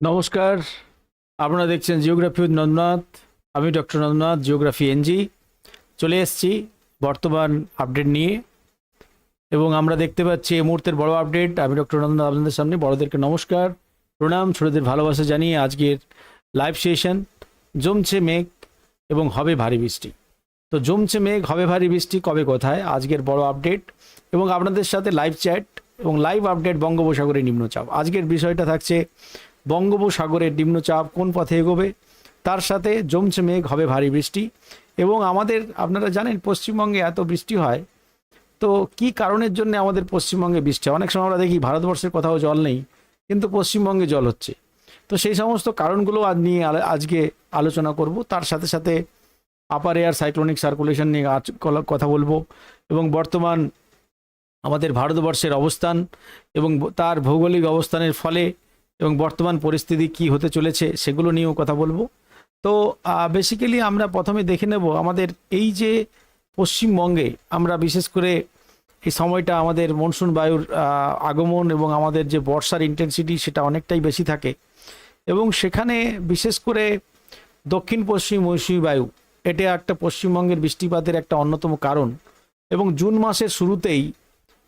নমস্কার। আপনারা দেখছেন জিওগ্রাফি উইথ নন্দনাথ আমি ডক্টর নন্দনাথ জিওগ্রাফি এনজি চলে এসেছি বর্তমান আপডেট নিয়ে। এবং আমরা দেখতে পাচ্ছি এই মুহূর্তের বড় আপডেট আমি ডক্টর নন্দনাথ আপনাদের সামনে। বড়দেরকে নমস্কার, প্রণাম, ছোটদের ভালোবাসা জানিয়ে আজকের লাইভ সেশন জমছে মেঘ এবং হবে ভারী বৃষ্টি। তো জমছে মেঘ, হবে ভারী বৃষ্টি কবে কোথায়? আজকের বড় আপডেট এবং আপনাদের সাথে লাইভ চ্যাট এবং লাইভ আপডেট বঙ্গোপসাগরে নিম্নচাপ। আজকের বিষয়টা থাকছে বঙ্গোপসাগরের নিম্নচাপ কোন পথে এগোবে? তার সাথে জমছে মেঘ, হবে ভারী বৃষ্টি। এবং আমাদের, আপনারা জানেন, পশ্চিমবঙ্গে এত বৃষ্টি হয়, তো কি কারণের জন্য আমাদের পশ্চিমবঙ্গে বৃষ্টি অনেক সময় আমরা দেখি ভারতবর্ষের কোথাও জল নেই, কিন্তু পশ্চিমবঙ্গে জল হচ্ছে। তো সেই সমস্ত কারণগুলো আজ নিয়ে আজকে আলোচনা করব। তার সাথে সাথে আপার এয়ার সাইক্লোনিক সার্কুলেশন নিয়ে আজ কথা বলব। এবং বর্তমান আমাদের ভারতবর্ষের অবস্থান এবং তার ভৌগোলিক অবস্থানের ফলে এবং বর্তমান পরিস্থিতি কি হতে চলেছে সেগুলো নিয়েও কথা বলব। তো বেসিক্যালি আমরা প্রথমে দেখে নেব আমাদের এই যে পশ্চিমবঙ্গে আমরা বিশেষ করে এই সময়টা আমাদের মনসুন বায়ুর আগমন এবং আমাদের যে বর্ষার ইন্টেন্সিটি সেটা অনেকটাই বেশি থাকে এবং সেখানে বিশেষ করে দক্ষিণ পশ্চিম মৌসুমী বায়ু এটা একটা পশ্চিমবঙ্গের বৃষ্টিপাতের একটা অন্যতম কারণ এবং জুন মাসের শুরুতেই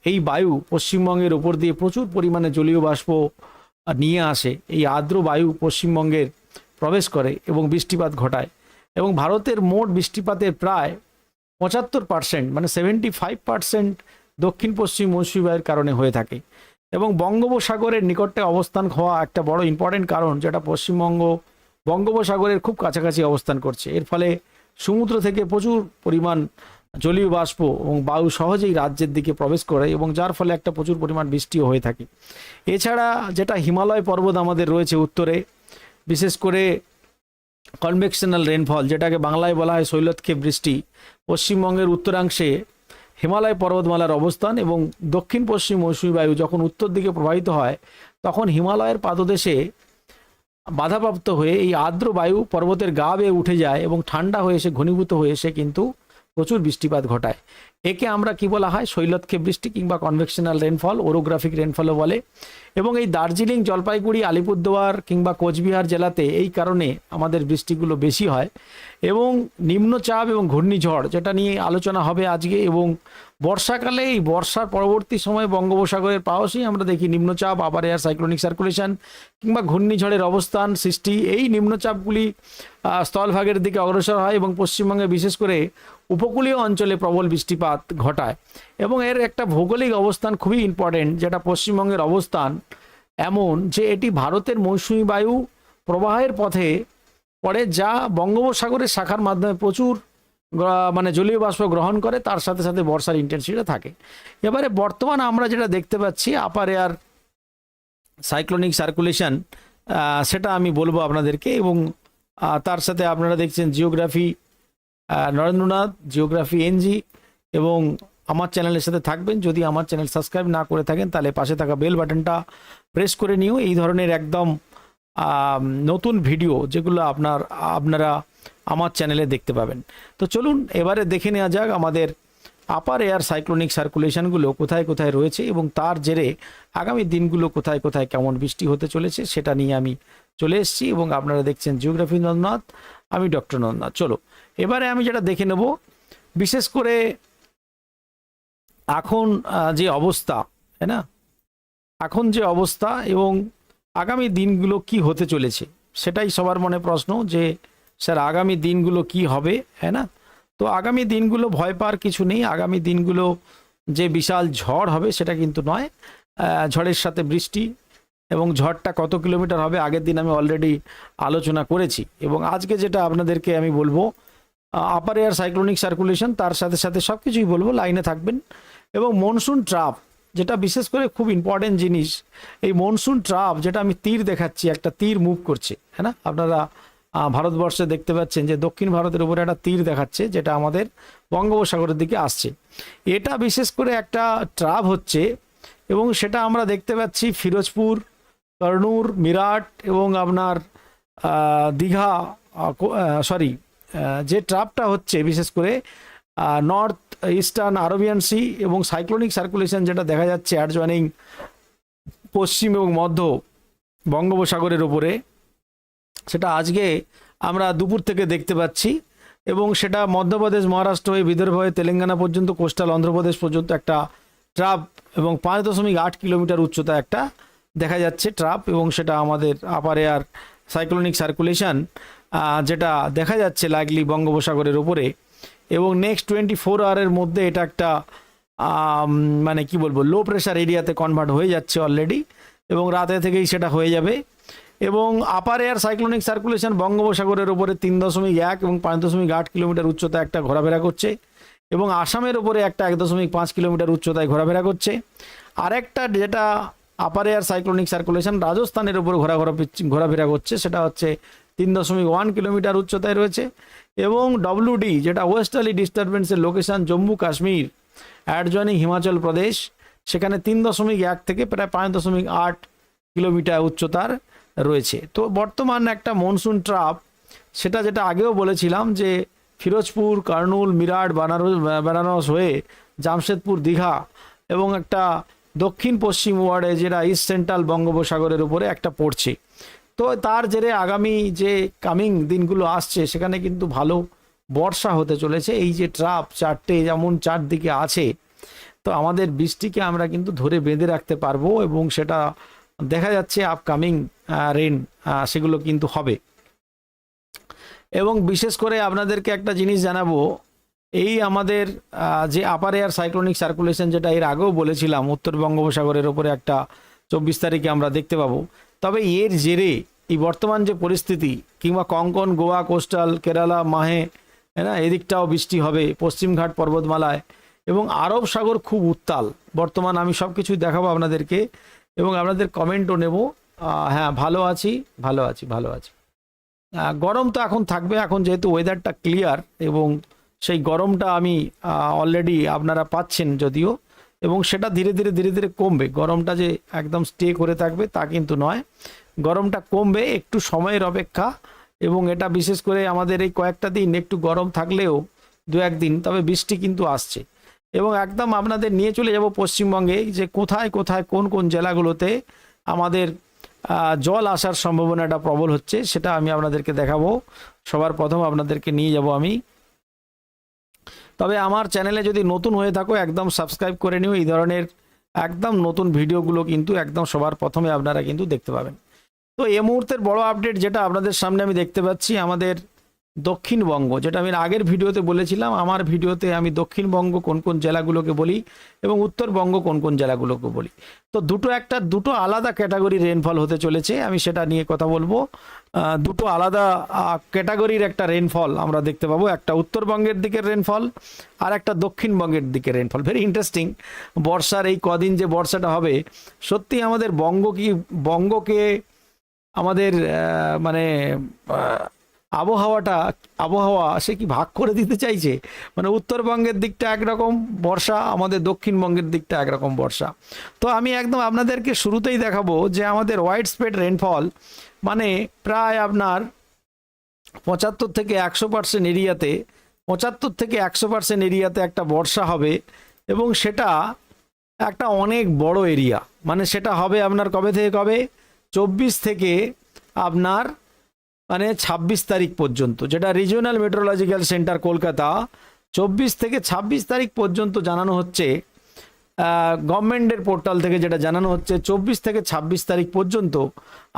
এই বায়ু পশ্চিমবঙ্গের ওপর দিয়ে প্রচুর পরিমাণে জলীয় বাষ্প নিয়ে আসে, এই আর্দ্র বায়ু পশ্চিমবঙ্গের প্রবেশ করে এবং বৃষ্টিপাত ঘটায়। এবং ভারতের মোট বৃষ্টিপাতের প্রায় পঁচাত্তর পার্সেন্ট মানে সেভেন্টি ফাইভ পার্সেন্ট দক্ষিণ পশ্চিম মৌসুমী বায়ুর কারণে হয়ে থাকে। এবং বঙ্গোপসাগরের নিকটে অবস্থান হওয়া একটা বড় ইম্পর্টেন্ট কারণ, যেটা পশ্চিমবঙ্গ বঙ্গোপসাগরের খুব কাছাকাছি অবস্থান করছে। এর ফলে সমুদ্র থেকে প্রচুর পরিমাণ জলীয় বাষ্প এবং বায়ু সহজেই রাজ্যের দিকে প্রবেশ করে এবং যার ফলে একটা প্রচুর পরিমাণ বৃষ্টিও হয়ে থাকে। এছাড়া যেটা হিমালয় পর্বত আমাদের রয়েছে উত্তরে, বিশেষ করে কনভেকশনাল রেনফল যেটাকে বাংলায় বলা হয় শৈলতক্ষেপ বৃষ্টি, পশ্চিমবঙ্গের উত্তরাংশে হিমালয় পর্বতমালার অবস্থান এবং দক্ষিণ পশ্চিম মৌসুমী বায়ু যখন উত্তর দিকে প্রবাহিত হয়, তখন হিমালয়ের পাদদেশে বাধাপ্রাপ্ত হয়ে এই আর্দ্র বায়ু পর্বতের গা বেয়ে উঠে যায় এবং ঠান্ডা হয়ে এসে ঘনীভূত হয়ে এসে কিন্তু প্রচুর বৃষ্টিপাত ঘটায়। একে আমরা কি বলা হয়? শৈলতক্ষেপ বৃষ্টি কিংবা কনভেকশনাল রেনফল ওরোগ্রাফিক রেনফলও বলে। এবং এই দার্জিলিং, জলপাইগুড়ি, আলিপুরদুয়ার কিংবা কোচবিহার জেলাতে এই কারণে আমাদের বৃষ্টিগুলো বেশি হয়। এবং নিম্নচাপ এবং ঘূর্ণিঝড়, যেটা নিয়ে আলোচনা হবে আজকে এবং বর্ষাকালে এই বর্ষার পরবর্তী সময়ে বঙ্গোপসাগরের পাওয়াসই আমরা দেখি নিম্নচাপ আবার এয়ার সাইক্লোনিক সার্কুলেশন কিংবা ঘূর্ণিঝড়ের অবস্থান সৃষ্টি। এই নিম্নচাপগুলি স্থলভাগের দিকে অগ্রসর হয় এবং পশ্চিমবঙ্গে বিশেষ করে উপকূলীয় অঞ্চলে প্রবল বৃষ্টিপাত ঘটায় এবং এর একটা ভৌগোলিক অবস্থান খুবই ইম্পর্টেন্ট যেটা পশ্চিমবঙ্গের অবস্থান এমন যে এটি ভারতের মৌসুমী বায়ু প্রবাহের পথে পড়ে যা বঙ্গোপসাগরের শাখার মাধ্যমে প্রচুর মানে জলীয় বাষ্প গ্রহণ করে, তার সাথে সাথে বর্ষার ইন্টেন্সিটি থাকে। এবারে বর্তমান আমরা যেটা দেখতে পাচ্ছি আপার এয়ার সাইক্লোনিক সার্কুলেশন সেটা আমি বলব আপনাদেরকে এবং তার সাথে আপনারা দেখছেন জিওগ্রাফি নরেন্দ্রনাথ জিওগ্রাফি এনজি এবং আমার চ্যানেলের সাথে থাকবেন। যদি আমার চ্যানেল সাবস্ক্রাইব না করে থাকেন, তাহলে পাশে থাকা বেল বাটনটা প্রেস করে নিও। এই ধরনের একদম নতুন ভিডিও যেগুলো আপনার, আপনারা আমার চ্যানেলে দেখতে পাবেন। তো চলুন, এবারে দেখে নেওয়া যাক আমাদের আপার এয়ার সাইক্লোনিক সার্কুলেশনগুলো কোথায় কোথায় রয়েছে এবং তার জেরে আগামী দিনগুলো কোথায় কোথায় কেমন বৃষ্টি হতে চলেছে সেটা নিয়ে আমি চলে এসেছি এবং আপনারা দেখছেন জিওগ্রাফি নন্দনাথ, আমি ডক্টর নন্দনাথ। চলো, এবারে আমি যেটা দেখে নেব, বিশেষ করে এখন যে অবস্থা, তাই না? এখন যে অবস্থা এবং আগামী দিনগুলো কি হতে চলেছে, সেটাই সবার মনে প্রশ্ন যে স্যার, আগামী দিনগুলো কি হবে? হ্যাঁ না? তো আগামী দিনগুলো ভয় পাওয়ার কিছু নেই। আগামী দিনগুলো যে বিশাল ঝড় হবে সেটা কিন্তু নয়। ঝড়ের সাথে বৃষ্টি এবং ঝড়টা কত কিলোমিটার হবে আগের দিন আমি অলরেডি আলোচনা করেছি। এবং আজকে যেটা আপনাদেরকে আমি বলব আপার এয়ার সাইক্লোনিক সার্কুলেশন তার সাথে সাথে সব কিছুই বলব লাইনে থাকবেন। এবং মনসুন ট্রাপ যেটা বিশেষ করে খুব ইম্পর্টেন্ট জিনিস, এই মনসুন ট্রাপ যেটা আমি তীর দেখাচ্ছি, একটা তীর মুভ করছে। হ্যাঁ না? আপনারা ভারতবর্ষে দেখতে পাচ্ছেন যে দক্ষিণ ভারতের উপরে একটা তীর দেখাচ্ছে, যেটা আমাদের বঙ্গোপসাগরের দিকে আসছে। এটা বিশেষ করে একটা ট্রাপ হচ্ছে এবং সেটা আমরা দেখতে পাচ্ছি ফিরোজপুর কর্নুর মিরাট এবং আপনার দীঘা সরি যে ট্রাপটা হচ্ছে বিশেষ করে নর্থ ইস্টার্ন আরবিয়ান সি এবং সাইক্লোনিক সার্কুলেশন যেটা দেখা যাচ্ছে অ্যাডজয়নিং পশ্চিম এবং মধ্য বঙ্গোপসাগরের ওপরে সেটা আজকে আমরা দুপুর থেকে দেখতে পাচ্ছি এবং সেটা মধ্যপ্রদেশ, মহারাষ্ট্র হয়ে বিদর্ভ হয়ে তেলেঙ্গানা পর্যন্ত, কোস্টাল অন্ধ্রপ্রদেশ পর্যন্ত একটা ট্রাপ এবং পাঁচ দশমিক আট কিলোমিটার উচ্চতা একটা দেখা যাচ্ছে ট্রাপ এবং সেটা আমাদের আপার এয়ার সাইক্লোনিক সার্কুলেশন যেটা দেখা যাচ্ছে লাগলি বঙ্গোপসাগরের ওপরে এবং নেক্সট টোয়েন্টি ফোর আওয়ারের মধ্যে এটা একটা মানে কি বলব লো প্রেশার এরিয়াতে কনভার্ট হয়ে যাচ্ছে অলরেডি এবং রাতে থেকেই সেটা হয়ে যাবে। এবং আপার এয়ার সাইক্লোনিক সার্কুলেশন বঙ্গোপসাগরের উপরে তিন দশমিক এক এবং পাঁচ দশমিক আট কিলোমিটার উচ্চতা একটা ঘোরাফেরা করছে এবং আসামের উপরে একটা এক দশমিক পাঁচ কিলোমিটার উচ্চতায় ঘোরাফেরা করছে। আরেকটা যেটা আপার এয়ার সাইক্লোনিক সার্কুলেশন রাজস্থানের ওপর ঘোরা ঘোরা ঘোরাফেরা করছে, সেটা হচ্ছে তিন দশমিক ওয়ান কিলোমিটার উচ্চতায় রয়েছে এবং ডব্লিউডি যেটা ওয়েস্টার্লি ডিস্টারবেন্সের লোকেশন জম্মু কাশ্মীর অ্যাডজয়নিং হিমাচল প্রদেশ সেখানে তিন দশমিক এক থেকে প্রায় পাঁচ দশমিক আট কিলোমিটার উচ্চতার রয়েছে। তো বর্তমান একটা মনসুন ট্রাপ সেটা যেটা আগেও বলেছিলাম যে ফিরোজপুর, কার্নুল, মিরাট, বানারস, বেনারস হয়ে জামশেদপুর, দীঘা এবং একটা দক্ষিণ পশ্চিম ওয়ার্ডে যেটা ইস্ট সেন্ট্রাল বঙ্গোপসাগরের উপরে একটা পড়ছে। তো তার জেরে আগামী যে কামিং দিনগুলো আসছে, সেখানে কিন্তু ভালো বর্ষা হতে চলেছে। এই যে ট্রাপ চারটে যেমন চারদিকে আছে, তো আমাদের বৃষ্টিকে আমরা কিন্তু ধরে বেঁধে রাখতে পারব এবং সেটা দেখা যাচ্ছে আপকামিং রেন সেগুলো কিন্তু হবে। এবং বিশেষ করে আপনাদেরকে একটা জিনিস জানাব, এই আমাদের যে আপার এয়ার সাইক্লোনিক সার্কুলেশন যেটা এর আগেও বলেছিলাম, উত্তর বঙ্গোপসাগরের ওপরে একটা চব্বিশ তারিখে আমরা দেখতে পাবো। তবে এর জেরে এই বর্তমান যে পরিস্থিতি, কিংবা কঙ্কন, গোয়া, কোস্টাল, কেরালা, মাহে হ্যাঁ এদিকটাও বৃষ্টি হবে পশ্চিমঘাট পর্বতমালায়, এবং আরব সাগর খুব উত্তাল। বর্তমান আমি সব কিছুই দেখাবো আপনাদেরকে, এবং আপনাদের কমেন্টও নেব। হ্যাঁ ভালো আছি ভালো আছি ভালো আছি। গরম তো এখন থাকবে, এখন যেহেতু ওয়েদারটা ক্লিয়ার এবং সেই গরমটা আমি অলরেডি আপনারা পাচ্ছেন যদিও এবং সেটা ধীরে ধীরে ধীরে ধীরে কমবে। গরমটা যে একদম স্টে করে থাকবে তা কিন্তু নয়। গরমটা কমবে, একটু সময়ের অপেক্ষা এবং এটা বিশেষ করে আমাদের এই কয়েকটা দিন একটু গরম থাকলেও দু একদিন তবে বৃষ্টি কিন্তু আসছে। এবং একদম আপনাদের নিয়ে চলে যাব পশ্চিমবঙ্গে যে কোথায় কোথায়, কোন কোন জেলাগুলোতে আমাদের জল আসার সম্ভাবনাটা প্রবল হচ্ছে, সেটা আমি আপনাদেরকে দেখাবো। সবার প্রথম আপনাদেরকে নিয়ে যাব আমি। তবে আমার চ্যানেলে যদি নতুন হয়ে থাকো, একদম সাবস্ক্রাইব করে নিও। এই ধরনের একদম নতুন ভিডিওগুলো কিন্তু একদম সবার প্রথমে আপনারা কিন্তু দেখতে পাবেন। তো এই মুহূর্তের বড় আপডেট যেটা আপনাদের সামনে আমি দেখতে পাচ্ছি, আমাদের দক্ষিণবঙ্গ, যেটা আমি আগের ভিডিওতে বলেছিলাম, আমার ভিডিওতে আমি দক্ষিণবঙ্গ কোন কোন জেলাগুলোকে বলি এবং উত্তরবঙ্গ কোন কোন জেলাগুলোকে বলি। তো দুটো একটা, দুটো আলাদা ক্যাটাগরি রেনফল হতে চলেছে, আমি সেটা নিয়ে কথা বলব। দুটো আলাদা ক্যাটাগরির একটা রেনফল আমরা দেখতে পাবো, একটা উত্তরবঙ্গের দিকের রেনফল আর একটা দক্ষিণবঙ্গের দিকের রেনফল ভেরি ইন্টারেস্টিং বর্ষার এই কদিন যে বর্ষাটা হবে, সত্যি আমাদের বঙ্গ কি, বঙ্গকে আমাদের মানে আবহাওয়াটা, আবহাওয়া সে কি ভাগ করে দিতে চাইছে? মানে উত্তরবঙ্গের দিকটা একরকম বর্ষা, আমাদের দক্ষিণবঙ্গের দিকটা একরকম বর্ষা। তো আমি একদম আপনাদেরকে শুরুতেই দেখাবো যে আমাদের হোয়াইট স্প্রেড রেনফল মানে প্রায় আপনার পঁচাত্তর থেকে একশো পার্সেন্ট এরিয়াতে, পঁচাত্তর থেকে একশো পার্সেন্ট এরিয়াতে একটা বর্ষা হবে এবং সেটা একটা অনেক বড় এরিয়া। মানে সেটা হবে আপনার কবে থেকে কবে? চব্বিশ থেকে আপনার মানে ছাব্বিশ তারিখ পর্যন্ত, যেটা রিজিওনাল মেট্রোলজিক্যাল সেন্টার কলকাতা, চব্বিশ থেকে ছাব্বিশ তারিখ পর্যন্ত জানানো হচ্ছে গভর্নমেন্টের পোর্টাল থেকে যেটা জানানো হচ্ছে, চব্বিশ থেকে ছাব্বিশ তারিখ পর্যন্ত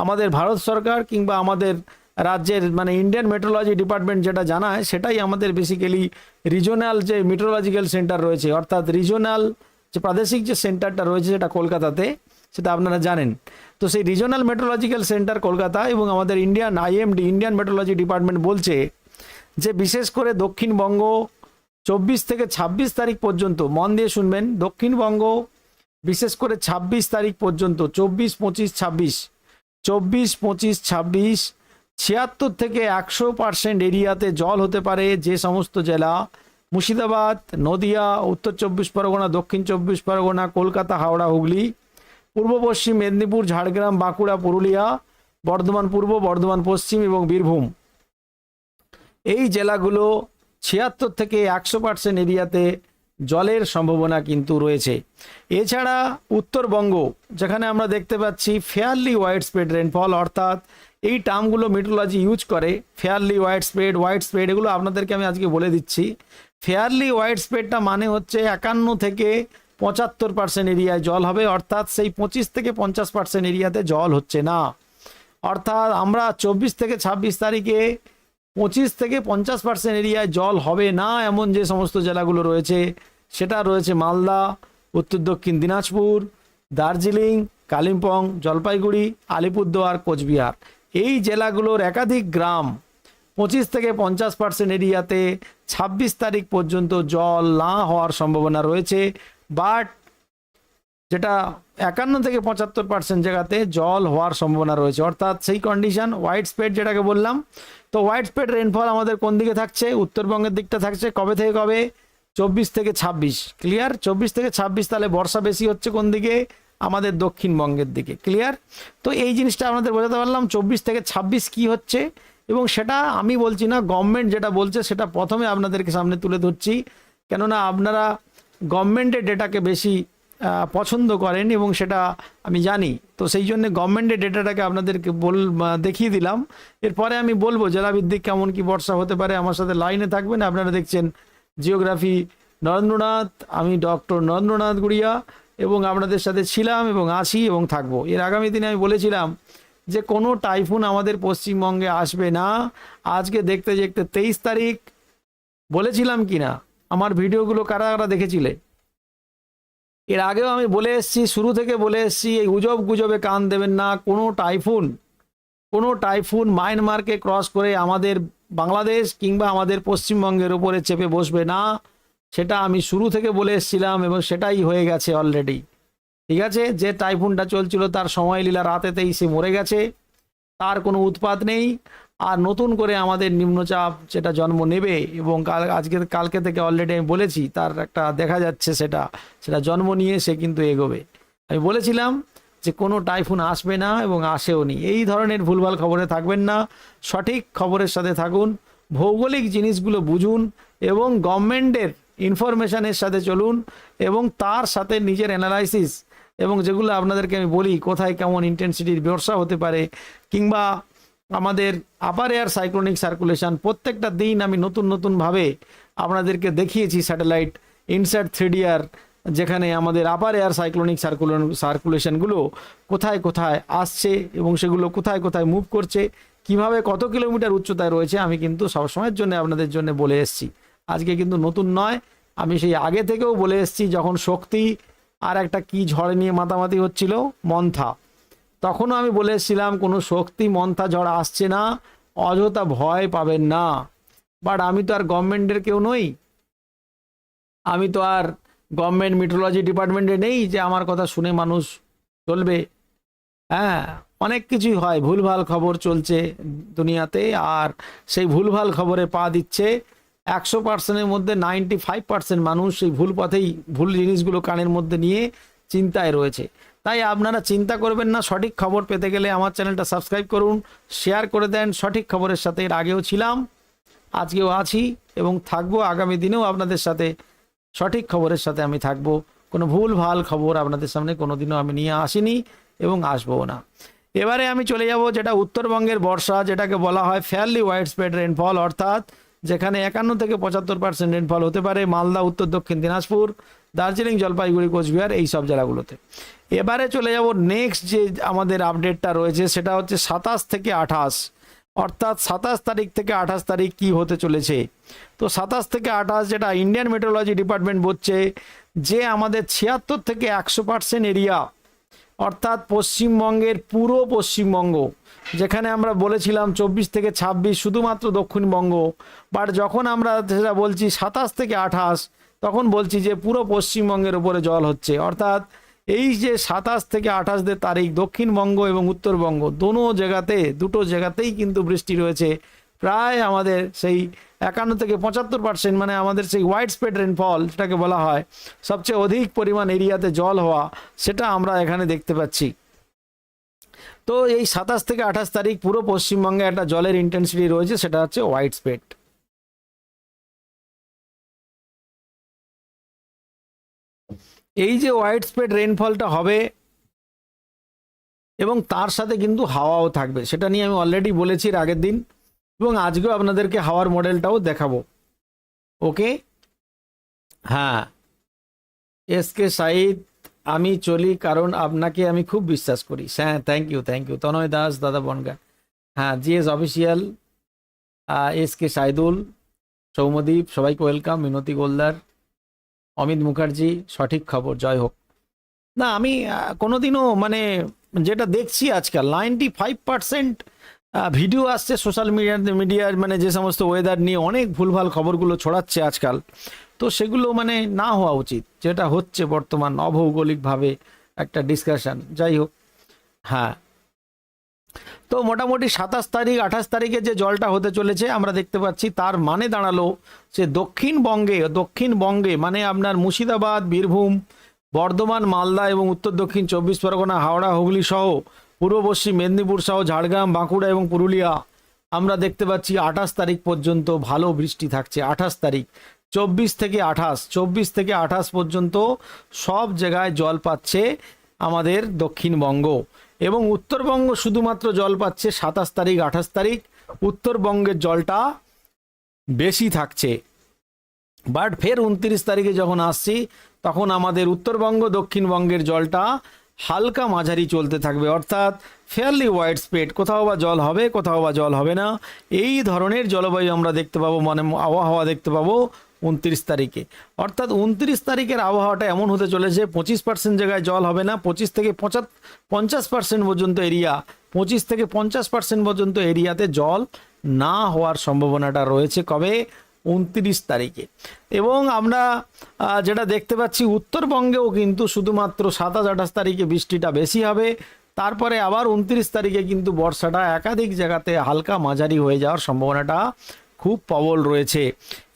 আমাদের ভারত সরকার কিংবা আমাদের রাজ্যের মানে ইন্ডিয়ান মেট্রোলজি ডিপার্টমেন্ট যেটা জানায়, সেটাই আমাদের বেসিক্যালি রিজনাল যে মেট্রোলজিক্যাল সেন্টার রয়েছে, অর্থাৎ রিজনাল যে প্রাদেশিক যে সেন্টারটা রয়েছে সেটা কলকাতাতে সেটা আপনারা জানেন। তো সেই রিজনাল মেট্রোলজিক্যাল সেন্টার কলকাতা এবং আমাদের Indian IMD Indian meteorology department বলছে যে বিশেষ করে দক্ষিণবঙ্গ চব্বিশ থেকে ছাব্বিশ তারিখ পর্যন্ত, মন দিয়ে শুনবেন, দক্ষিণবঙ্গ বিশেষ করে ছাব্বিশ তারিখ পর্যন্ত, চব্বিশ, পঁচিশ, ছাব্বিশ, চব্বিশ, পঁচিশ, ছাব্বিশ, ছিয়াত্তর থেকে একশো পার্সেন্ট এরিয়াতে জল হতে পারে যে সমস্ত জেলা। মুর্শিদাবাদ, নদিয়া, উত্তর চব্বিশ পরগনা, দক্ষিণ চব্বিশ পরগনা, কলকাতা, হাওড়া, হুগলি পূর্ব পশ্চিম মেদিনীপুর, ঝাড়গ্রাম, বাঁকুড়া, পুরুলিয়া, বর্ধমান পূর্ব, বর্ধমান পশ্চিম এবং বীরভূম। এই জেলাগুলো ছিয়াত্তর থেকে একশো পার্সেন্ট এরিয়াতে জলের সম্ভাবনা কিন্তু রয়েছে। এছাড়া উত্তরবঙ্গ, যেখানে আমরা দেখতে পাচ্ছি ফেয়ারলি ওয়াইড স্প্রেড রেনফল অর্থাৎ এই টার্মগুলো মেট্রোলজি ইউজ করে fairly widespread widespread এগুলো আপনাদেরকে আমি আজকে বলে দিচ্ছি। ফেয়ারলি ওয়াইড স্প্রেডটা মানে হচ্ছে একান্ন থেকে পঁচাত্তর পার্সেন্ট এরিয়ায় জল হবে, অর্থাৎ সেই পঁচিশ থেকে পঞ্চাশ পার্সেন্ট এরিয়াতে জল হচ্ছে না। অর্থাৎ আমরা চব্বিশ থেকে ছাব্বিশ তারিখে পঁচিশ থেকে পঞ্চাশ পার্সেন্ট এরিয়ায় জল হবে না, এমন যে সমস্ত জেলাগুলো রয়েছে, সেটা রয়েছে মালদা, উত্তর দক্ষিণ দিনাজপুর, দার্জিলিং, কালিম্পং, জলপাইগুড়ি, আলিপুরদুয়ার, কোচবিহার। এই জেলাগুলোর একাধিক গ্রাম পঁচিশ থেকে পঞ্চাশ পার্সেন্ট এরিয়াতে ছাব্বিশ তারিখ পর্যন্ত জল না হওয়ার সম্ভাবনা রয়েছে। বাট যেটা একান্ন থেকে পঁচাত্তর পার্সেন্ট জায়গাতে জল হওয়ার সম্ভাবনা রয়েছে। অর্থাৎ সেই কন্ডিশন হোয়াইট স্প্রেড যেটাকে বললাম, তো হোয়াইট স্প্রেড রেনফল আমাদের কোন দিকে থাকছে? উত্তরবঙ্গের দিকটা থাকছে কবে থেকে কবে? চব্বিশ থেকে ছাব্বিশ। ক্লিয়ার চব্বিশ থেকে ছাব্বিশ তাহলে বর্ষা বেশি হচ্ছে কোন দিকে? আমাদের দক্ষিণবঙ্গের দিকে। ক্লিয়ার তো এই জিনিসটা আপনাদের বোঝাতে পারলাম, চব্বিশ থেকে ছাব্বিশ কি হচ্ছে? এবং সেটা আমি বলছি না গভর্নমেন্ট যেটা বলছে সেটা প্রথমে আপনাদেরকে সামনে তুলে ধরছি। কেননা আপনারা গভর্নমেন্টের ডেটাকে বেশি পছন্দ করেন এবং সেটা আমি জানি। তো সেই জন্য গভর্নমেন্টের ডেটাটাকে আপনাদেরকে বল দেখিয়ে দিলাম। এরপরে আমি বলব, জেলাভিত্তিক কেমন কি বর্ষা হতে পারে, আমার সাথে লাইনে থাকবেন। আপনারা দেখছেন জিওগ্রাফি নরেন্দ্রনাথ, আমি ডক্টর নরেন্দ্রনাথ গুড়িয়া এবং আপনাদের সাথে ছিলাম এবং আছি এবং থাকব। এর আগামী দিনে আমি বলেছিলাম যে, কোনো টাইফুন আমাদের পশ্চিমবঙ্গে আসবে না। আজকে দেখতে দেখতে তেইশ তারিখ, বলেছিলাম কি না? আমার ভিডিওগুলো কারা কারা দেখেছিলে? এর আগেও আমি বলে এসেছি, শুরু থেকে বলে এসেছি, এই গুজব গুজবে কান দেবেন না। কোনো টাইফুন কোনো টাইফুন মায়ানমারকে ক্রস করে আমাদের বাংলাদেশ কিংবা আমাদের পশ্চিমবঙ্গের উপরে চেপে বসবে না। সেটা আমি শুরু থেকে বলে এসেছিলাম এবং সেটাই হয়ে গেছে অলরেডি ঠিক আছে? যে টাইফুনটা চলছিল তার সময় লীলা রাতেতেই সে মরে গেছে। তার কোনো উৎপাত নেই। আর নতুন করে আমাদের নিম্নচাপ যেটা জন্ম নেবে এবং কাল আজকে কালকে থেকে অলরেডি আমি বলেছি, তার একটা দেখা যাচ্ছে সেটা সেটা জন্ম নিয়ে সে কিন্তু এগোবে। আমি বলেছিলাম যে কোনো টাইফুন আসবে না এবং আসেও নি। এই ধরনের ভুলভাল খবরে থাকবেন না, সঠিক খবরের সাথে থাকুন, ভৌগোলিক জিনিসগুলো বুঝুন এবং গভর্নমেন্টের ইনফরমেশনের সাথে চলুন এবং তার সাথে নিজের অ্যানালাইসিস এবং যেগুলো আপনাদেরকে আমি বলি, কোথায় কেমন ইন্টেন্সিটির ব্যবসা হতে পারে কিংবা আমাদের আপার এয়ার সাইক্লোনিক সার্কুলেশন প্রত্যেকটা দিন আমি নতুন নতুনভাবে আপনাদেরকে দেখিয়েছি স্যাটেলাইট ইনসার্ট থ্রি আর যেখানে আমাদের আপার এয়ার সাইক্লোনিক সার্কুলেশন সার্কুলেশনগুলো কোথায় কোথায় আসছে এবং সেগুলো কোথায় কোথায় মুভ করছে, কীভাবে কত কিলোমিটার উচ্চতায় রয়েছে আমি কিন্তু সবসময়ের জন্য আপনাদের জন্য বলে এসেছি। আজকে কিন্তু নতুন নয়, আমি সেই আগে থেকেও বলে এসেছি যখন শক্তি আর একটা কি ঝড় নিয়ে মাতামাতি হচ্ছিল, মন্থা। তখনও আমি বলে এসেছিলাম কোনো শক্তি মন্থা ঝড় আসছে না, অযথা ভয় পাবেন না। বাট আমি তো আর গভর্নমেন্টের কেউ নই। আমি তো আর গভর্নমেন্ট মিট্রোলজি ডিপার্টমেন্টে নেই যে আমার কথা শুনে মানুষ চলবে। হ্যাঁ অনেক কিছুই হয়। ভুলভাল খবর চলছে দুনিয়াতে আর সেই ভুলভাল খবরে পা দিচ্ছে। একশো পার্সেন্টের মধ্যে নাইনটি ফাইভ পার্সেন্ট মানুষ সেই ভুল পথেই ভুল জিনিসগুলো কানের মধ্যে নিয়ে চিন্তায় রয়েছে। তাই আপনারা চিন্তা করবেন না, সঠিক খবর পেতে গেলে আমার চ্যানেলটা সাবস্ক্রাইব করুন, শেয়ার করে দেন, সঠিক খবরের সাথে এর আগেও ছিলাম, আজকেও আছি এবং থাকব, আগামী দিনেও আপনাদের সাথে সঠিক খবরের সাথে আমি থাকব। কোনো ভুল, ভালো খবর আপনাদের সামনে কোনোদিনও আমি নিয়ে আসিনি এবং আসব না। এবারে আমি চলে যাব যেটা উত্তরবঙ্গের বর্ষা, যেটাকে বলা হয় ফেয়ারলি ওয়াইড স্প্রেড রেনফল অর্থাৎ যেখানে একান্ন থেকে পঁচাত্তর পার্সেন্ট রেনফল হতে পারে, মালদা, উত্তর দক্ষিণ দিনাজপুর। দার্জিলিং, জলপাইগুড়ি, কোচবিহার এই সব জেলাগুলোতে। এবারে চলে যাব নেক্সট যে আমাদের আপডেটটা রয়েছে, সেটা হচ্ছে সাতাশ থেকে আঠাশ। অর্থাৎ সাতাশ তারিখ থেকে আঠাশ তারিখ কি হতে চলেছে? তো সাতাশ থেকে আঠাশ যেটা ইন্ডিয়ান মেট্রোলজি ডিপার্টমেন্ট বলছে যে আমাদের ছিয়াত্তর থেকে একশো পার্সেন্ট এরিয়া অর্থাৎ পশ্চিমবঙ্গের পুরো পশ্চিমবঙ্গ, যেখানে আমরা বলেছিলাম চব্বিশ থেকে ছাব্বিশ শুধুমাত্র দক্ষিণবঙ্গ। বাট যখন আমরা সেটা বলছি সাতাশ থেকে আঠাশ তখন বলছি যে পুরো পশ্চিমবঙ্গের উপরে জল হচ্ছে। অর্থাৎ এই যে সাতাশ থেকে আঠাশদের তারিখ দক্ষিণবঙ্গ এবং উত্তরবঙ্গ দোনো জায়গাতে, দুটো জায়গাতেই কিন্তু বৃষ্টি রয়েছে। প্রায় আমাদের সেই একান্ন থেকে পঁচাত্তর পার্সেন্ট মানে আমাদের সেই হোয়াইট স্প্রেড রেনফল যেটাকে বলা হয়, সবচেয়ে অধিক পরিমাণ এরিয়াতে জল হওয়া সেটা আমরা এখানে দেখতে পাচ্ছি। তো এই সাতাশ থেকে আঠাশ তারিখ পুরো পশ্চিমবঙ্গে একটা জলের ইন্টেন্সিটি রয়েছে, সেটা হচ্ছে হোয়াইট স্প্রেড এই যে হোয়াইট স্প্রেড রেনফলটা হবে, এবং তার সাথে কিন্তু হাওয়াও থাকবে, সেটা নিয়ে আমি অলরেডি বলেছি আগের দিন, এবং আজকেও আপনাদেরকে হাওয়ার মডেলটাও দেখাবো। ওকে হ্যাঁ। এস কে সাইদ আমি চলি কারণ আপনাকে আমি খুব বিশ্বাস করি। হ্যাঁ thank you thank you Tanay Das, দাদা বনগা। হ্যাঁ GS official S K Saidul Soumadip সবাইকে ওয়েলকাম মিনতি গোলদার। অমিত মুখার্জি, সঠিক খবর, জয় হোক। না, আমি কোনোদিনও মানে যেটা দেখছি আজকাল নাইনটি ফাইভ পার্সেন্ট ভিডিও আসছে সোশ্যাল মিডিয়া মিডিয়ার মানে যে সমস্ত ওয়েদার নিয়ে অনেক ভুলভাল খবরগুলো ছড়াচ্ছে আজকাল। তো সেগুলো মানে না হওয়া উচিত। যেটা হচ্ছে বর্তমান অভৌগোলিকভাবে একটা ডিসকাশন যাই হোক। হ্যাঁ। তো মোটামুটি সাতাশ তারিখ, আঠাশ তারিখে যে জলটা হতে চলেছে, আমরা দেখতে পাচ্ছি তার মানে দাঁড়াল যে দক্ষিণবঙ্গে দক্ষিণবঙ্গে মানে আপনার মুর্শিদাবাদ, বীরভূম, বর্ধমান, মালদা এবং উত্তর দক্ষিণ চব্বিশ পরগনা, হাওড়া, হুগলি সহ পূর্ব পশ্চিম মেদিনীপুর সহ ঝাড়গ্রাম, বাঁকুড়া এবং পুরুলিয়া আমরা দেখতে পাচ্ছি আঠাশ তারিখ পর্যন্ত ভালো বৃষ্টি থাকছে। আঠাশ তারিখ, চব্বিশ থেকে আঠাশ, চব্বিশ থেকে আঠাশ পর্যন্ত সব জায়গায় জল পাচ্ছে আমাদের দক্ষিণবঙ্গ। এবং উত্তরবঙ্গ শুধুমাত্র জল পাচ্ছে সাতাশ তারিখ, আঠাশ তারিখ। উত্তরবঙ্গের জলটা বেশি থাকছে। বাট ফের উনত্রিশ তারিখে যখন আসছি, তখন আমাদের উত্তরবঙ্গ, দক্ষিণবঙ্গের জলটা হালকা মাঝারি চলতে থাকবে। অর্থাৎ ফেয়ারলি ওয়াইড স্প্রেড কোথাও বা জল হবে, কোথাও বা জল হবে না। এই ধরনের জলবায়ু আমরা দেখতে পাবো মানে আবহাওয়া দেখতে পাবো। উনত্রিশ তারিখে। অর্থাৎ উনত্রিশ তারিখের আবহাওয়াটা এমন হতে চলেছে, পঁচিশ পার্সেন্ট জায়গায় জল হবে না, পঁচিশ থেকে পঁচাত, পঞ্চাশ পার্সেন্ট পর্যন্ত এরিয়া, পঁচিশ থেকে পঞ্চাশ পার্সেন্ট পর্যন্ত এরিয়াতে জল না হওয়ার সম্ভাবনাটা রয়েছে কবে? উনত্রিশ তারিখে। এবং আমরা যেটা দেখতে পাচ্ছি, উত্তরবঙ্গেও কিন্তু শুধুমাত্র সাতাশ, আঠাশ তারিখে বৃষ্টিটা বেশি হবে। তারপরে আবার উনত্রিশ তারিখে কিন্তু বর্ষাটা একাধিক জায়গাতে হালকা মাঝারি হয়ে যাওয়ার সম্ভাবনাটা খুব প্রবল রয়েছে।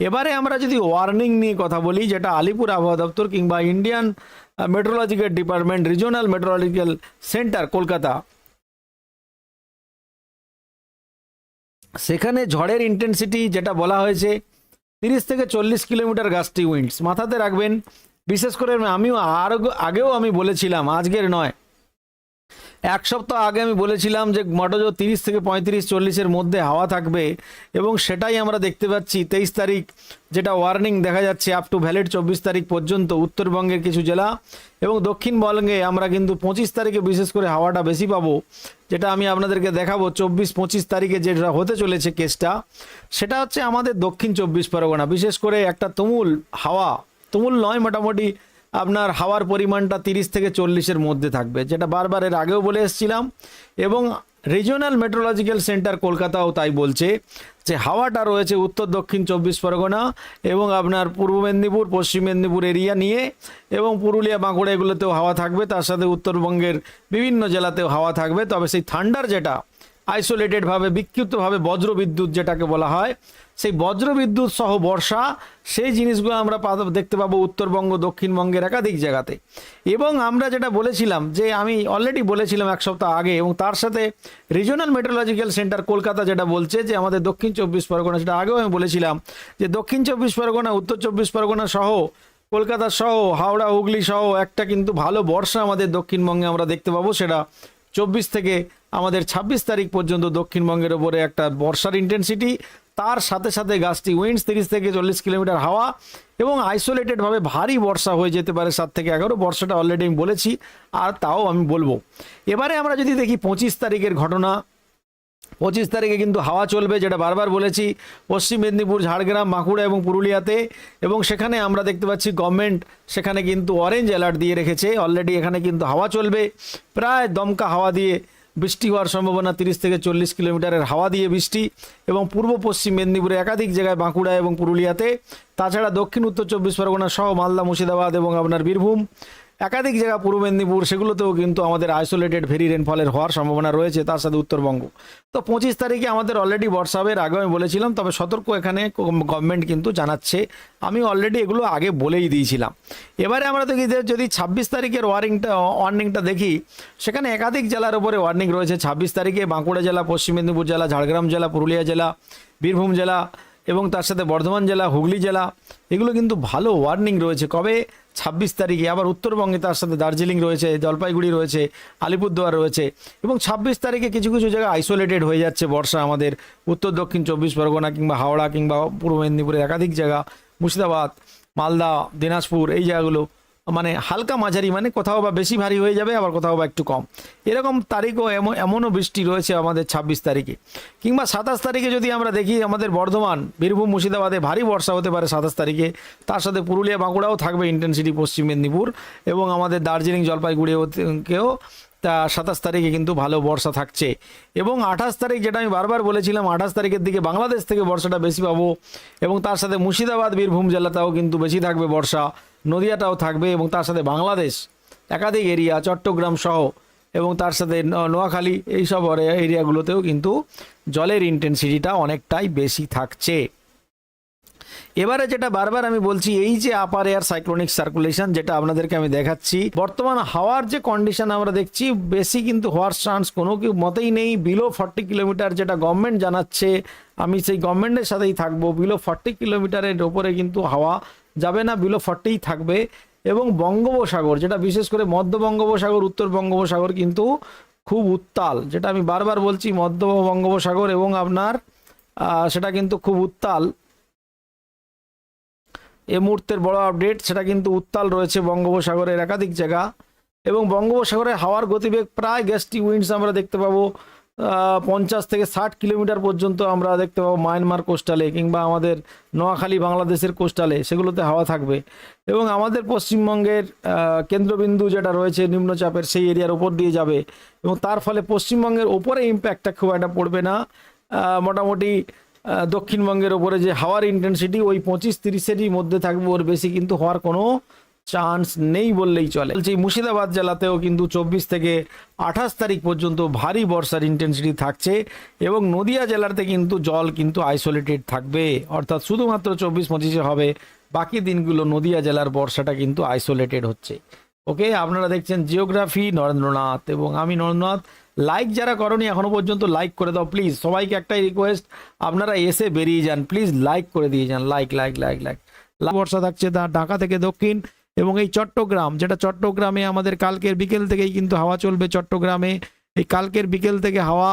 এবারে আমরা যদি ওয়ার্নিং নিয়ে কথা বলি, যেটা আলিপুর আবহাওয়া দপ্তর কিংবা Indian meteorological department regional meteorological centre Kolkata. সেখানে ঝড়ের ইন্টেন্সিটি যেটা বলা হয়েছে, তিরিশ থেকে চল্লিশ কিলোমিটার গাছটি উইন্ডস মাথাতে রাখবেন, বিশেষ করে আমিও আর আগেও আমি বলেছিলাম, আজকের নয়। এক সপ্তাহ আগে আমি বলেছিলাম যে মটোজো তিরিশ থেকে পঁয়ত্রিশ, চল্লিশের মধ্যে হাওয়া থাকবে এবং সেটাই আমরা দেখতে পাচ্ছি তেইশ তারিখ, যেটা ওয়ার্নিং দেখা যাচ্ছে আপ টু ভ্যালিড চব্বিশ তারিখ পর্যন্ত উত্তরবঙ্গের কিছু জেলা এবং দক্ষিণবঙ্গে আমরা কিন্তু পঁচিশ তারিখে বিশেষ করে হাওয়াটা বেশি পাবো, যেটা আমি আপনাদেরকে দেখাবো চব্বিশ, পঁচিশ তারিখে যেটা হতে চলেছে কেসটা, সেটা হচ্ছে আমাদের দক্ষিণ চব্বিশ পরগনা। বিশেষ করে একটা তুমুল হাওয়া, তুমুল নয় মোটামুটি আপনার হাওয়ার পরিমাণটা তিরিশ থেকে চল্লিশের মধ্যে থাকবে, যেটা বারবার এর আগেও বলে এসেছিলাম। এবং রিজিওনাল মেট্রোলজিক্যাল সেন্টার কলকাতাও তাই বলছে যে হাওয়াটা রয়েছে উত্তর, দক্ষিণ, চব্বিশ পরগনা এবং আপনার পূর্ব মেদিনীপুর, পশ্চিম মেদিনীপুর এরিয়া নিয়ে এবং পুরুলিয়া, বাঁকুড়া এগুলোতেও হাওয়া থাকবে। তার সাথে উত্তরবঙ্গের বিভিন্ন জেলাতেও হাওয়া থাকবে। তবে সেই থান্ডার যেটা আইসোলেটেডভাবে বিক্ষিপ্তভাবে বজ্রবিদ্যুৎ যেটাকে বলা হয় সেই বজ্রবিদ্যুৎ সহ বর্ষা, সেই জিনিসগুলো আমরা দেখতে পাবো উত্তরবঙ্গ, দক্ষিণবঙ্গের একাধিক জায়গাতে। এবং আমরা যেটা বলেছিলাম যে আমি অলরেডি বলেছিলাম এক সপ্তাহ আগে এবং তার সাথে রিজিওনাল মেট্রোলজিক্যাল সেন্টার কলকাতা যেটা বলছে যে আমাদের দক্ষিণ চব্বিশ পরগনা, সেটা আগেও আমি বলেছিলাম যে দক্ষিণ চব্বিশ পরগনা, উত্তর চব্বিশ পরগনা সহ, কলকাতা সহ, হাওড়া, হুগলি সহ একটা কিন্তু ভালো বর্ষা আমাদের দক্ষিণবঙ্গে আমরা দেখতে পাবো। সেটা চব্বিশ থেকে আমাদের ছাব্বিশ তারিখ পর্যন্ত দক্ষিণবঙ্গের ওপরে একটা বর্ষার ইন্টেন্সিটি তার সাথে সাথে গাছটি উইন্ডস তিরিশ থেকে চল্লিশ কিলোমিটার হাওয়া এবং আইসোলেটেডভাবে ভারী বর্ষা হয়ে যেতে পারে সাত থেকে এগারো। বর্ষাটা অলরেডি আমি বলেছি, আর তাও আমি বলব। এবারে আমরা যদি দেখি পঁচিশ তারিখের ঘটনা। পঁচিশ তারিখে কিন্তু হাওয়া চলবে, যেটা বারবার বলেছি, পশ্চিম মেদিনীপুর, ঝাড়গ্রাম, বাঁকুড়া এবং পুরুলিয়াতে। এবং সেখানে আমরা দেখতে পাচ্ছি গভর্নমেন্ট সেখানে কিন্তু অরেঞ্জ অ্যালার্ট দিয়ে রেখেছে। অলরেডি এখানে কিন্তু হাওয়া চলবে। প্রায় দমকা হাওয়া দিয়ে বৃষ্টি হওয়ার সম্ভাবনা তিরিশ থেকে চল্লিশ কিলোমিটারের হাওয়া দিয়ে বৃষ্টি এবং পূর্ব পশ্চিম মেদিনীপুরে একাধিক জায়গায় বাঁকুড়া এবং পুরুলিয়াতে। তাছাড়া দক্ষিণ উত্তর চব্বিশ পরগনা সহ মালদা, মুর্শিদাবাদ এবং আপনার বীরভূম। একাধিক জায়গা পূর্ব মেদিনীপুর, সেগুলোতেও কিন্তু আমাদের আইসোলেটেড ভেরি রেনফলের হওয়ার সম্ভাবনা রয়েছে, তার সাথে উত্তরবঙ্গ। তো পঁচিশ তারিখে আমাদের অলরেডি এর আগেও আমি বলেছিলাম, তবে সতর্ক এখানে গভর্নমেন্ট কিন্তু জানাচ্ছে, আমি অলরেডি এগুলো আগে বলেই দিয়েছিলাম। এবারে আমরা দেখি যে যদি ছাব্বিশ তারিখের ওয়ারিংটা ওয়ার্নিংটা দেখি, সেখানে একাধিক জেলার উপরে ওয়ার্নিং রয়েছে। ছাব্বিশ তারিখে বাঁকুড়া জেলা, পশ্চিম মেদিনীপুর জেলা, ঝাড়গ্রাম জেলা, পুরুলিয়া জেলা, বীরভূম জেলা এবং তার সাথে বর্ধমান জেলা, হুগলি জেলা, এগুলো কিন্তু ভালো ওয়ার্নিং রয়েছে। কবে? ছাব্বিশ তারিখে। আবার উত্তরবঙ্গে তার সাথে দার্জিলিং রয়েছে, জলপাইগুড়ি রয়েছে, আলিপুরদুয়ার রয়েছে এবং ছাব্বিশ তারিখে কিছু কিছু জায়গায় আইসোলেটেড হয়ে যাচ্ছে বর্ষা আমাদের। উত্তর, দক্ষিণ, চব্বিশ পরগনা কিংবা হাওড়া কিংবা পূর্ব মেদিনীপুরের একাধিক জায়গা, মুর্শিদাবাদ, মালদা, দিনাজপুর এই জায়গাগুলো মানে হালকা মাঝারি মানে কোথাও বা বেশি ভারী হয়ে যাবে, আবার কোথাও বা একটু কম। এরকম তারিখও এমন, এমনও বৃষ্টি রয়েছে আমাদের ছাব্বিশ তারিখে। কিংবা সাতাশ তারিখে যদি আমরা দেখি, আমাদের বর্ধমান, বীরভূম, মুর্শিদাবাদে ভারী বর্ষা হতে পারে সাতাশ তারিখে। তার সাথে পুরুলিয়া, বাঁকুড়াও থাকবে ইন্টেন্সিটি পশ্চিম মেদিনীপুর এবং আমাদের দার্জিলিং জলপাইগুড়িকেও তা সাতাশ তারিখে কিন্তু ভালো বর্ষা থাকছে। এবং আঠাশ তারিখ যেটা আমি বারবার বলেছিলাম, আঠাশ তারিখের দিকে বাংলাদেশ থেকে বর্ষাটা বেশি পাবো এবং তার সাথে মুর্শিদাবাদ, বীরভূম জেলাটাও কিন্তু বেশি থাকবে বর্ষা, নদিয়াটাও থাকবে এবং তার সাথে বাংলাদেশ, একাধিক এরিয়া, চট্টগ্রাম সহ এবং তার সাথে নোয়াখালী, এইসব এরিয়া- এরিয়াগুলোতেও কিন্তু জলের ইন্টেন্সিটিটা অনেকটাই বেশি থাকছে। এবারে যেটা বারবার আমি বলছি, এই যে আপার এয়ার সাইক্লোনিক সার্কুলেশন যেটা আপনাদেরকে আমি দেখাচ্ছি, বর্তমান হাওয়ার যে কন্ডিশন আমরা দেখছি, বেশি কিন্তু হওয়ার চান্স কোনো কি মতেই নেই। বিলো ফর্টি কিলোমিটার যেটা গভর্নমেন্ট জানাচ্ছে, আমি সেই গভর্নমেন্টের সাথেই থাকব। বিলো ফর্টি কিলোমিটারের ওপরে কিন্তু হাওয়া যাবে না বিলো ফর্টিই থাকবে। এবং বঙ্গোপসাগর, যেটা বিশেষ করে মধ্য বঙ্গোপসাগর, উত্তর বঙ্গোপসাগর কিন্তু খুব উত্তাল। যেটা আমি বারবার বলছি, মধ্য বঙ্গোপসাগর এবং আপনার সেটা কিন্তু খুব উত্তাল। এ মুহূর্তের বড় আপডেট সেটা কিন্তু উত্তাল রয়েছে বঙ্গোপসাগরের একাধিক জায়গা এবং বঙ্গোপসাগরের হাওয়ার গতিবেগ প্রায় গ্যাস্টি উইন্ডস আমরা দেখতে পাবো পঞ্চাশ থেকে ষাট কিলোমিটার পর্যন্ত আমরা দেখতে পাবো মায়ানমার কোস্টালে কিংবা আমাদের নোয়াখালী বাংলাদেশের কোস্টালে সেগুলোতে হাওয়া থাকবে। এবং আমাদের পশ্চিমবঙ্গের কেন্দ্রবিন্দু যেটা রয়েছে নিম্নচাপের সেই এরিয়ার ওপর দিয়ে যাবে এবং তার ফলে পশ্চিমবঙ্গের ওপরে ইম্প্যাক্টটা খুব একটা পড়বে না। মোটামুটি দক্ষিণবঙ্গের ওপরে যে হাওয়ার ইন্টেন্সিটি ওই পঁচিশ তিরিশেরই মধ্যে থাকবে, ওর বেশি কিন্তু হওয়ার কোনো চান্স নেই বললেই চলে। বলছি, মুর্শিদাবাদ জেলাতেও কিন্তু চব্বিশ থেকে আঠাশ তারিখ পর্যন্ত ভারী বর্ষার ইন্টেন্সিটি থাকছে এবং নদিয়া জেলাতে কিন্তু জল কিন্তু আইসোলেটেড থাকবে। অর্থাৎ শুধুমাত্র চব্বিশ পঁচিশে হবে, বাকি দিনগুলো নদিয়া জেলার বর্ষাটা কিন্তু আইসোলেটেড হচ্ছে। ওকে আপনারা দেখছেন জিওগ্রাফি নরেন্দ্রনাথ। এবং আমি নরেন্দ্রনাথ। লাইক যারা করনি, এখনও পর্যন্ত লাইক করে দাও প্লিজ সবাইকে একটাই রিকোয়েস্ট আপনারা এসে বেরিয়ে যান। প্লিজ লাইক করে দিয়ে যান। লাইক লাইক লাইক লাইক বর্ষা থাকছে তা ঢাকা থেকে দক্ষিণ। এবং এই চট্টগ্রাম, যেটা চট্টগ্রামে আমাদের কালকের বিকেল থেকেই কিন্তু হাওয়া চলবে চট্টগ্রামে। এই কালকের বিকেল থেকে হাওয়া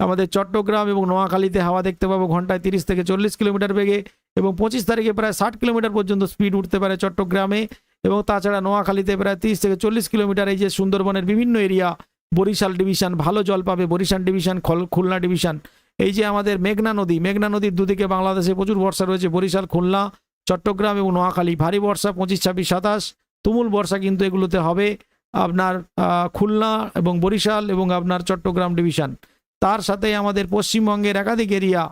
আমাদের চট্টগ্রাম এবং নোয়াখালীতে হাওয়া দেখতে পাবো ঘন্টায় তিরিশ থেকে চল্লিশ কিলোমিটার বেগে। এবং পঁচিশ তারিখে প্রায় ষাট কিলোমিটার পর্যন্ত স্পিড উঠতে পারে চট্টগ্রামে। এবং তাছাড়া নোয়াখালীতে প্রায় তিরিশ থেকে চল্লিশ কিলোমিটার এই যে সুন্দরবনের বিভিন্ন এরিয়া, বরিশাল ডিভিশন, ভালো জল পাবে বরিশাল ডিভিশন খুলনা ডিভিশন। এই যে আমাদের মেঘনা নদী, মেঘনা নদীর দুদিকে বাংলাদেশে প্রচুর বর্ষা রয়েছে, বরিশাল, খুলনা, চট্টগ্রাম এবং নোয়াখালী। ভারী বর্ষা, পঁচিশ, ছাব্বিশ, সাতাশ, তুমুল বর্ষা কিন্তু এগুলোতে হবে আপনার খুলনা এবং বরিশাল এবং আপনার চট্টগ্রাম ডিভিশন। তার সাথে আমাদের পশ্চিমবঙ্গের একাধিক এরিয়া,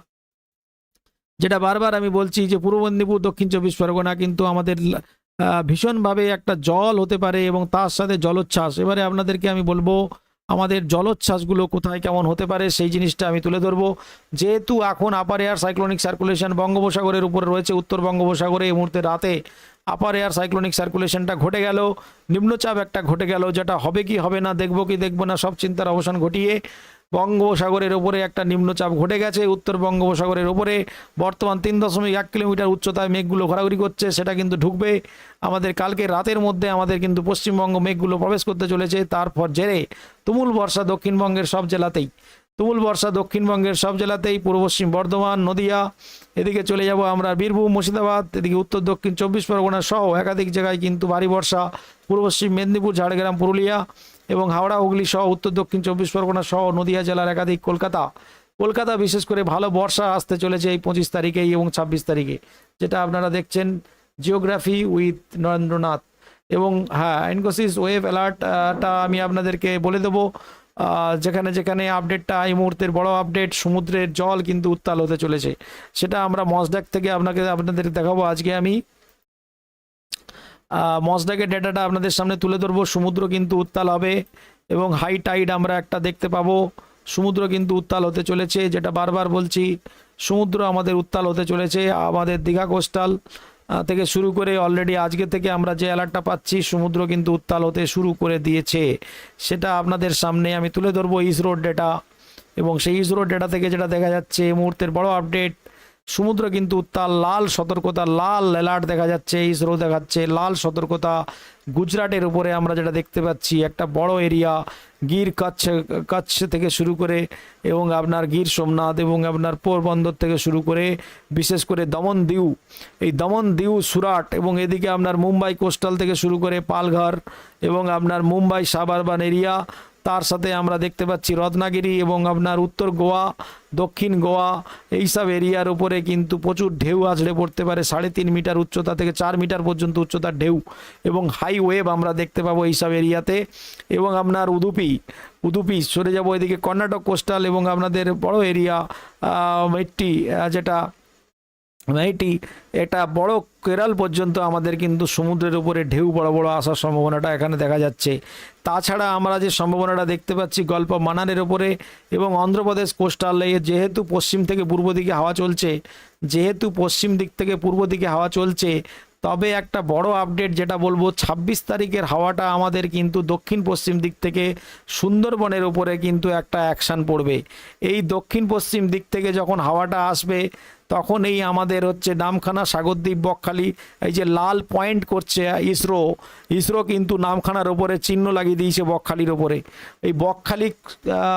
যেটা বারবার আমি বলছি যে পূর্ব মেদিনীপুর, দক্ষিণ চব্বিশ পরগনা কিন্তু আমাদের ভীষণভাবে একটা জল হতে পারে এবং তার সাথে জলোচ্ছ্বাস। এবারে আপনাদেরকে আমি বলব, আমাদের জলোচ্ছ্বাসগুলো কোথায় কেমন হতে পারে সেই জিনিসটা আমি তুলে ধরবো। যেহেতু এখন আপার এয়ার সাইক্লোনিক সার্কুলেশন বঙ্গোপসাগরের উপরে রয়েছে, উত্তর বঙ্গোপসাগরে এই মুহূর্তে রাতে আপার এয়ার সাইক্লোনিক সার্কুলেশনটা ঘটে গেল, নিম্নচাপ একটা ঘটে গেল, যেটা হবে কি হবে না, দেখব কি দেখব না, সব চিন্তার অবসান ঘটিয়ে বঙ্গোপসাগরের ওপরে একটা নিম্নচাপ ঘটে গেছে। উত্তর বঙ্গোপসাগরের ওপরে বর্তমান তিন দশমিক এক কিলোমিটার উচ্চতায় মেঘগুলো ঘোরাঘুরি করছে, সেটা কিন্তু ঢুকবে। আমাদের কালকে রাতের মধ্যে আমাদের কিন্তু পশ্চিমবঙ্গ মেঘগুলো প্রবেশ করতে চলেছে, তারপর জেরে তুমুল বর্ষা দক্ষিণবঙ্গের সব জেলাতেই। তুমুল বর্ষা দক্ষিণবঙ্গের সব জেলাতেই, পূর্ব পশ্চিম বর্ধমান, নদিয়া, এদিকে চলে যাব আমরা বীরভূম, মুর্শিদাবাদ, এদিকে উত্তর দক্ষিণ চব্বিশ পরগনা সহ একাধিক জায়গায় কিন্তু ভারী বর্ষা। পূর্ব পশ্চিম মেদিনীপুর, ঝাড়গ্রাম, পুরুলিয়া এবং হাওড়া, হুগলি সহ উত্তর, দক্ষিণ চব্বিশ পরগনা সহ নদিয়া জেলার একাধিক কলকাতা। কলকাতা বিশেষ করে ভালো বর্ষা আসতে চলেছে এই পঁচিশ তারিখেই এবং ছাব্বিশ তারিখে, যেটা আপনারা দেখছেন জিওগ্রাফি উইথ নরেন্দ্রনাথ। এবং হ্যাঁ ইনকোসিস ওয়েভ অ্যালার্টটা আমি আপনাদেরকে বলে দেবো। যেখানে যেখানে আপডেটটা এই মুহূর্তের বড় আপডেট, সমুদ্রের জল কিন্তু উত্তাল হতে চলেছে। সেটা আমরা মসডাক থেকে আপনাকে, আপনাদের দেখাবো। আজকে আমি মসডাকের ডেটাটা আপনাদের সামনে তুলে ধরবো। সমুদ্র কিন্তু উত্তাল হবে এবং হাই টাইড আমরা একটা দেখতে পাবো। সমুদ্র কিন্তু উত্তাল হতে চলেছে, যেটা বারবার বলছি। সমুদ্র আমাদের উত্তাল হতে চলেছে, আমাদের দীঘা কোস্টাল থেকে শুরু করে অলরেডি আজকে থেকে আমরা যে অ্যালার্টটা পাচ্ছি, সমুদ্র কিন্তু উত্তাল হতে শুরু করে দিয়েছে। সেটা আপনাদের সামনে আমি তুলে ধরবো ইসরোর ডেটা এবং সেই ইসরোর ডেটা থেকে যেটা দেখা যাচ্ছে মুহূর্তের বড় আপডেট সমুদ্র কিন্তু উত্তাল লাল সতর্কতা, লাল অ্যালার্ট দেখা যাচ্ছে ইসরো দেখাচ্ছে, লাল সতর্কতা গুজরাটের উপরে আমরা যেটা দেখতে পাচ্ছি, একটা বড় এরিয়া গির কচ্ছ কচ্ছ থেকে শুরু করে এবং আপনার গির সোমনাথ এবং আপনার পোরবন্দর থেকে শুরু করে বিশেষ করে দমন দিউ, এই দমন দিউ, সুরাট এবং এদিকে আপনার মুম্বাই কোস্টাল থেকে শুরু করে পালঘর এবং আপনার মুম্বাই সাবারবান এরিয়া তার সাথে আমরা দেখতে পাচ্ছি রত্নাগিরি এবং আপনার উত্তর গোয়া, দক্ষিণ গোয়া এইসব এরিয়ার উপরে কিন্তু প্রচুর ঢেউ আছড়ে পড়তে পারে। সাড়ে তিন মিটার উচ্চতা থেকে চার মিটার পর্যন্ত উচ্চতার ঢেউ এবং হাই ওয়েভ আমরা দেখতে পাবো এইসব এরিয়াতে। এবং আপনার উদুপি উদুপি, সরে যাব এদিকে কর্ণাটক কোস্টাল এবং আপনাদের বড় এরিয়া মেট্টি যেটা এটি এটা বড় কেরাল পর্যন্ত আমাদের কিন্তু সমুদ্রের উপরে ঢেউ বড় বড় আসার সম্ভাবনাটা এখানে দেখা যাচ্ছে। তাছাড়া আমরা যে সম্ভাবনাটা দেখতে পাচ্ছি গল্প মানানের ওপরে এবং অন্ধ্রপ্রদেশ কোস্টালে যেহেতু পশ্চিম থেকে পূর্ব দিকে হাওয়া চলছে, যেহেতু পশ্চিম দিক থেকে পূর্ব দিকে হাওয়া চলছে, তবে একটা বড় আপডেট যেটা বলব, ছাব্বিশ তারিখের হাওয়াটা আমাদের কিন্তু দক্ষিণ পশ্চিম দিক থেকে সুন্দরবনের উপরে কিন্তু একটা অ্যাকশান পড়বে। এই দক্ষিণ পশ্চিম দিক থেকে যখন হাওয়াটা আসবে তখন এই আমাদের হচ্ছে নামখানা সাগরদ্বীপ বকখালি, এই যে লাল পয়েন্ট করছে ইসরো ইসরো কিন্তু নামখানার ওপরে চিহ্ন লাগিয়ে দিয়েছে বকখালির ওপরে। এই বকখালি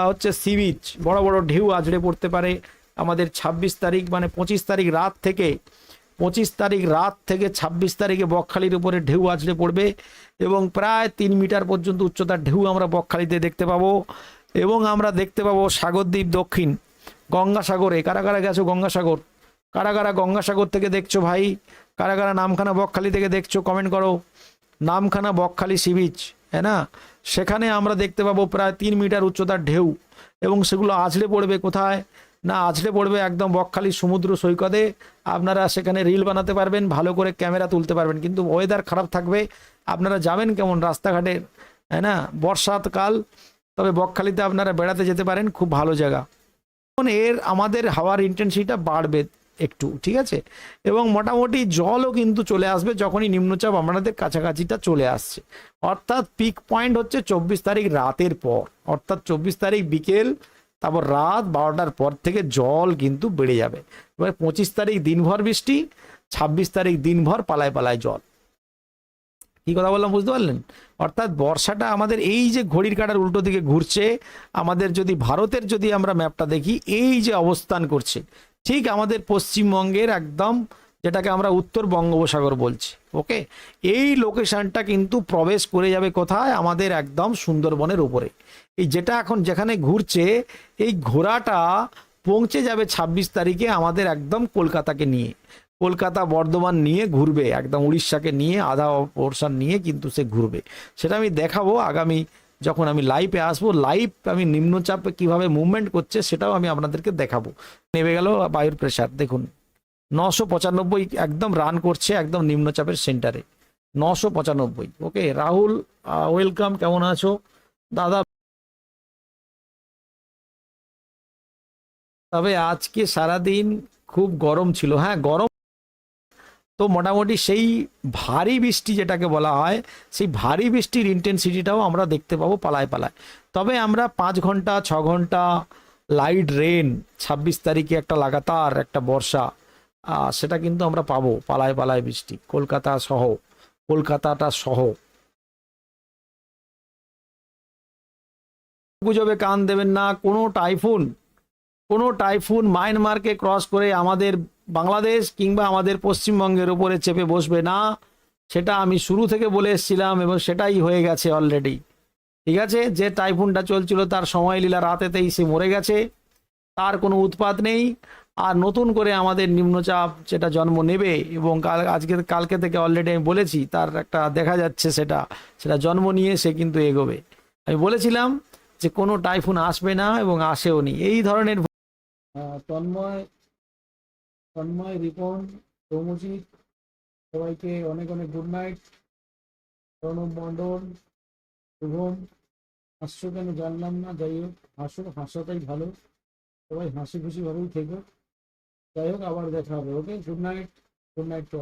হচ্ছে সি বিচ, বড় বড় ঢেউ আজড়ে পড়তে পারে। আমাদের ছাব্বিশ তারিখ মানে পঁচিশ তারিখ রাত থেকে, পঁচিশ তারিখ রাত থেকে ছাব্বিশ তারিখে বকখালির উপরে ঢেউ আছড়ে পড়বে এবং প্রায় তিন মিটার পর্যন্ত উচ্চতার ঢেউ আমরা বকখালিতে দেখতে পাবো এবং আমরা দেখতে পাবো সাগরদ্বীপ দক্ষিণ, গঙ্গাসাগরে। কারা কারা গেছো গঙ্গাসাগর? কারা কারা গঙ্গাসাগর থেকে দেখছ ভাই? কারা কারা নামখানা বকখালি থেকে দেখছ? কমেন্ট করো। নামখানা বকখালি সি বিচ হ্যাঁ না? সেখানে আমরা দেখতে পাবো প্রায় তিন মিটার উচ্চতার ঢেউ এবং সেগুলো আছড়ে পড়বে কোথায়? না, আছড়ে পড়বে একদম বকখালি সমুদ্র সৈকতে। আপনারা সেখানে রিল বানাতে পারবেন, ভালো করে ক্যামেরা তুলতে পারবেন। কিন্তু ওয়েদার খারাপ থাকবে। আপনারা যাবেন কেমন রাস্তাঘাটে হ্যাঁ না? বর্ষাকাল, তবে বকখালিতে আপনারা বেড়াতে যেতে পারেন। খুব ভালো জায়গা। এর আমাদের হাওয়ার ইন্টেন্সিটিটা বাড়বে। একটু, ঠিক আছে? এবং মোটামুটি জলও কিন্তু চলে আসবে যখনই নিম্নচাপ আমাদের কাছাকাছিটা চলে আসছে। অর্থাৎ পিক পয়েন্ট হচ্ছে চব্বিশ তারিখ রাতের পর। অর্থাৎ চব্বিশ তারিখ বিকেল, তারপর রাত বারোটার পর থেকে জল কিন্তু বেড়ে যাবে। এবার পঁচিশ তারিখ দিনভর বৃষ্টি, ছাব্বিশ তারিখ দিনভর পালায় পালায় জল। কি কথা বললাম বুঝতে পারলেন? অর্থাৎ বর্ষাটা আমাদের এই যে ঘড়ির কাটার উল্টো দিকে ঘুরছে, আমাদের যদি ভারতের যদি আমরা ম্যাপটা দেখি, এই যে অবস্থান করছে ঠিক আমাদের পশ্চিমবঙ্গের একদম যেটাকে আমরা উত্তর বঙ্গোপসাগর বলছি, ওকে? এই লোকেশনটা কিন্তু প্রবেশ করে যাবে কোথায়? আমাদের একদম সুন্দরবনের উপরে। এই যেটা এখন যেখানে ঘুরছে, এই ঘোড়াটা পৌঁছে যাবে ছাব্বিশ তারিখে আমাদের একদম কলকাতাকে নিয়ে। কলকাতা বর্ধমান নিয়ে ঘুরবে, একদম উড়িষ্যাকে নিয়ে, আধা পোর্শন নিয়ে কিন্তু সে ঘুরবে। সেটা আমি দেখাবো আগামী যখন আমি লাইভে আসব লাইভ আমি নিম্নচাপে কীভাবে মুভমেন্ট করছে সেটাও আমি আপনাদেরকে দেখাবো। নেমে গেল বায়ুর প্রেশার দেখুন। নশো পঁচানব্বই একদম রান করছে একদম নিম্নচাপের সেন্টারে নশো পঁচানব্বই ওকে রাহুল ওয়েলকাম কেমন আছো? দাদা, তবে আজকে সারাদিন খুব গরম ছিল হ্যাঁ? গরম তো মোটামুটি সেই ভারী বৃষ্টি যেটাকে বলা হয়, সেই ভারী বৃষ্টির ইন্টেন্সিটিটাও আমরা দেখতে পাবো পালায় পালায়। তবে আমরা পাঁচ ঘণ্টা, ছ ঘণ্টা লাইট রেন ছাব্বিশ তারিখে একটা লাগাতার একটা বর্ষা সেটা কিন্তু আমরা পাবো পালায় পালায় বৃষ্টি। কলকাতা সহ, কলকাতাটা সহ। গুজবে কান দেবেন না, কোনো টাইফুন কোনো টাইফুন মায়ানমারকে ক্রস করে আমাদের বাংলাদেশ কিংবা আমাদের পশ্চিমবঙ্গের উপরে চেপে বসবে না, সেটা আমি শুরু থেকে বলে এসেছিলাম এবং সেটাই হয়ে গেছে অলরেডি ঠিক আছে? যে টাইফুনটা চলছিল তার সময় লীলা রাতেতেই সে মরে গেছে, তার কোনো উৎপাত নেই। আর নতুন করে আমাদের নিম্নচাপ যেটা জন্ম নেবে এবং কাল, আজকে, কালকে থেকে অলরেডি আমি বলেছি, তার একটা দেখা যাচ্ছে সেটা সেটা জন্ম নিয়ে সে কিন্তু এগোবে। আমি বলেছিলাম যে কোনো টাইফুন আসবে না এবং আসেও নি। এই ধরনের তন্ময় তন্ময়, রিপন, সৌমজিৎ, সবাইকে অনেক অনেক গুড নাইট প্রণব মণ্ডল, শুভম হাসছো কেন জানলাম না? যাই হোক, হাসো, হাসাটাই ভালো। সবাই হাসি খুশি ভাবেই থেকো। যাই হোক, আবার দেখা হবে okay good night good night